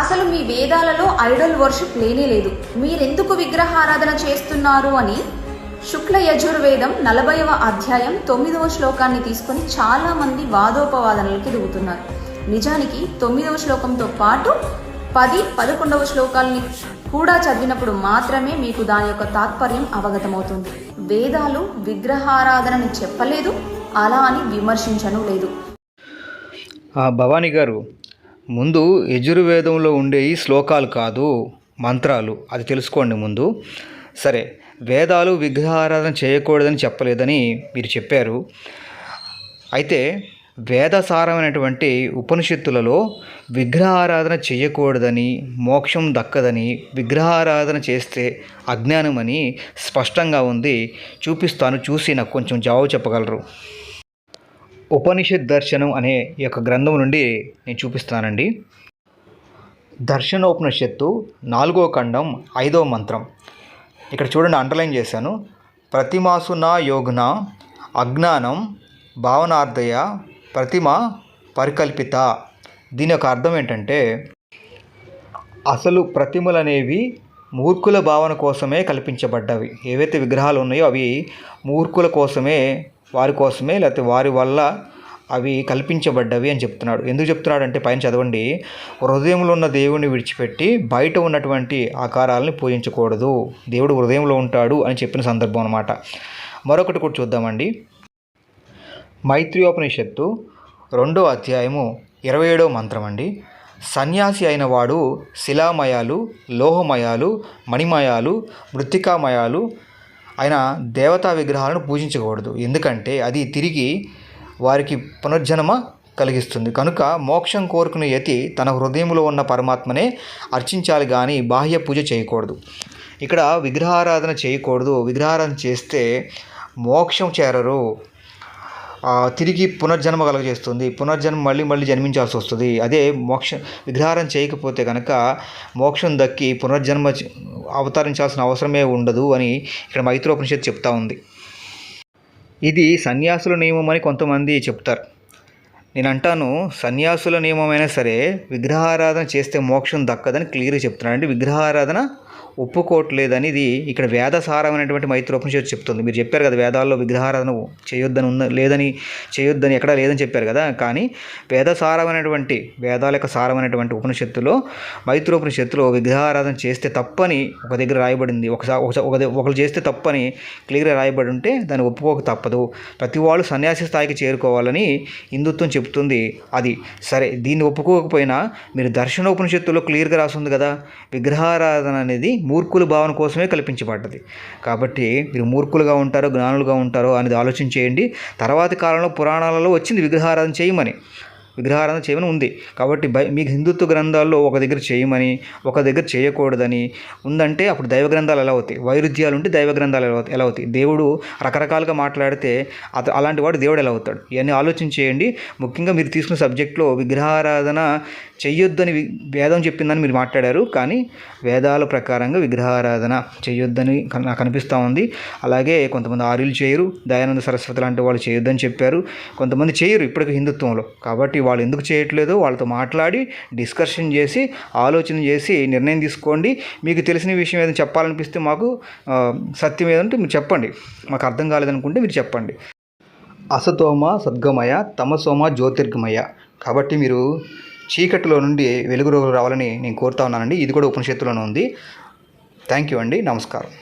అసలు మీ వేదాలలో Idol worship లేనే లేదు. మీరెందుకు విగ్రహారాధన చేస్తున్నారు అని శుక్ల యజుర్వేదం నలభైవ అధ్యాయం తొమ్మిదవ శ్లోకాన్ని తీసుకొని చాలా మంది వాదోపవాదనలకి దిగుతున్నారు నిజానికి తొమ్మిదవ శ్లోకంతో పాటు పది పదకొండవ శ్లోకాలని కూడా చదివినప్పుడు మాత్రమే మీకు దాని యొక్క తాత్పర్యం అవగతమవుతుంది. వేదాలు విగ్రహారాధనని చెప్పలేదు అలా అని విమర్శించను లేదు. భవానీ గారు ముందు యజుర్వేదంలో ఉండే ఈ శ్లోకాలు కాదు మంత్రాలు. అది తెలుసుకోండి ముందు. సరే వేదాలు విగ్రహారాధన చేయకూడదని చెప్పలేదని మీరు చెప్పారు. అయితే వేదసారమైనటువంటి ఉపనిషత్తులలో విగ్రహారాధన చేయకూడదని మోక్షం దక్కదని విగ్రహారాధన చేస్తే అజ్ఞానమని స్పష్టంగా ఉంది. చూపిస్తాను చూసి నాకు కొంచెం జవాబు చెప్పగలరు. ఉపనిషత్ దర్శనం అనే యొక్క గ్రంథం నుండి నేను చూపిస్తానండి దర్శనోపనిషత్తు నాలుగో ఖండం ఐదో మంత్రం. ఇక్కడ చూడండి అండర్లైన్ చేశాను. ప్రతిమాసున యోగ్న అజ్ఞానం భావనార్థయ ప్రతిమ పరికల్పిత. దీని యొక్క అర్థం ఏంటంటే అసలు ప్రతిమలు అనేవి మూర్ఖుల భావన కోసమే కల్పించబడ్డవి. ఏవైతే విగ్రహాలు ఉన్నాయో అవి మూర్ఖుల కోసమే వారి కోసమే లేకపోతే వారి వల్ల అవి కల్పించబడ్డవి అని చెప్తున్నాడు. ఎందుకు చెప్తున్నాడు అంటే పైన చదవండి. హృదయంలో ఉన్న దేవుడిని విడిచిపెట్టి బయట ఉన్నటువంటి ఆకారాలని పూజించకూడదు. దేవుడు హృదయంలో ఉంటాడు అని చెప్పిన సందర్భం అనమాట మరొకటి కూడా చూద్దామండి. మైత్రియోపనిషత్తు రెండో అధ్యాయము ఇరవై ఏడవ మంత్రం అండి. సన్యాసి అయిన వాడు శిలామయాలు లోహమయాలు మణిమయాలు మృత్తికామయాలు అయిన దేవతా విగ్రహాలను పూజించకూడదు. ఎందుకంటే అది తిరిగి వారికి పునర్జన్మ కలిగిస్తుంది. కనుక మోక్షం కోరుకునే యతి తన హృదయంలో ఉన్న పరమాత్మనే అర్చించాలి కానీ బాహ్య పూజ చేయకూడదు. ఇక్కడ విగ్రహారాధన చేయకూడదు. విగ్రహారాధన చేస్తే మోక్షం చేరరు. తిరిగి పునర్జన్మ కలగజేస్తుంది. పునర్జన్మ మళ్ళీ మళ్ళీ జన్మించాల్సి వస్తుంది. అదే మోక్ష విగ్రహారం చేయకపోతే కనుక మోక్షం దక్కి పునర్జన్మ అవతరించాల్సిన అవసరమే ఉండదు అని ఇక్కడ మైత్రోపనిషత్తు చెప్తా ఉంది. ఇది సన్యాసుల నియమం అని కొంతమంది చెప్తారు. నేను అంటాను సన్యాసుల నియమమైనా సరే విగ్రహారాధన చేస్తే మోక్షం దక్కదని క్లియర్గా చెప్తున్నాను అంటే విగ్రహారాధన ఒప్పుకోవట్లేదని ఇది ఇక్కడ వేదసారమైనటువంటి మైత్రోపనిషత్తు చెప్తుంది. మీరు చెప్పారు కదా వేదాల్లో విగ్రహారాధన చేయొద్దని ఉన్న లేదని చేయొద్దని ఎక్కడా లేదని చెప్పారు కదా. కానీ వేదసారమైనటువంటి వేదాల యొక్క సారమైనటువంటి ఉపనిషత్తులో మైత్రోపనిషత్తులో విగ్రహారాధన చేస్తే తప్పని ఒక దగ్గర రాయబడింది. ఒకసారి ఒకరు చేస్తే తప్పని క్లియర్గా రాయబడి ఉంటే దాన్ని ఒప్పుకోక తప్పదు. ప్రతి వాళ్ళు సన్యాసి స్థాయికి చేరుకోవాలని హిందుత్వం చెప్తుంది. అది సరే దీన్ని ఒప్పుకోకపోయినా మీరు దర్శనోపనిషత్తులో క్లియర్గా రాస్తుంది కదా. విగ్రహారాధన అనేది మూర్ఖుల భావన కోసమే కల్పించబడ్డది. కాబట్టి మీరు మూర్ఖులుగా ఉంటారో జ్ఞానులుగా ఉంటారో అనేది ఆలోచన చేయండి. తర్వాతి కాలంలో పురాణాలలో వచ్చింది విగ్రహారాధన చేయమని. విగ్రహారాధన చేయమని ఉంది. కాబట్టి బై మీకు హిందుత్వ గ్రంథాల్లో ఒక దగ్గర చేయమని ఒక దగ్గర చేయకూడదని ఉందంటే అప్పుడు దైవ గ్రంథాలు ఎలా అవుతాయి? వైరుధ్యాలు ఉంటే దైవ గ్రంథాలు ఎలా అవుతాయి? ఎలా అవుతాయి? దేవుడు రకరకాలుగా మాట్లాడితే అత అలాంటి వాడు దేవుడు ఎలా అవుతాడు? ఇవన్నీ ఆలోచన చేయండి. ముఖ్యంగా మీరు తీసుకున్న సబ్జెక్ట్లో విగ్రహారాధన చెయ్యొద్దని వేదం చెప్పిందని మీరు మాట్లాడారు. కానీ వేదాల ప్రకారంగా విగ్రహారాధన చెయ్యొద్దని నాకు అనిపిస్తూ ఉంది. అలాగే కొంతమంది ఆర్యులు చేయరు. దయానంద సరస్వతి లాంటి వాళ్ళు చేయొద్దని చెప్పారు. కొంతమంది చేయరు ఇప్పటికీ హిందుత్వంలో. కాబట్టి వాళ్ళు ఎందుకు చేయట్లేదు? వాళ్ళతో మాట్లాడి డిస్కషన్ చేసి ఆలోచన చేసి నిర్ణయం తీసుకోండి. మీకు తెలిసిన విషయం ఏదైనా చెప్పాలనిపిస్తే మాకు సత్యం ఏదంటే మీరు చెప్పండి. మాకు అర్థం కాలేదనుకుంటే మీరు చెప్పండి. అసతోమ సద్గమయ తమసోమ జ్యోతిర్గమయ. కాబట్టి మీరు చీకటిలో నుండి వెలుగు రావాలని నేను కోరుతా ఉన్నానండి. ఇది కూడా ఉపనిషత్తులోనే ఉంది. థ్యాంక్ యూ అండి. నమస్కారం.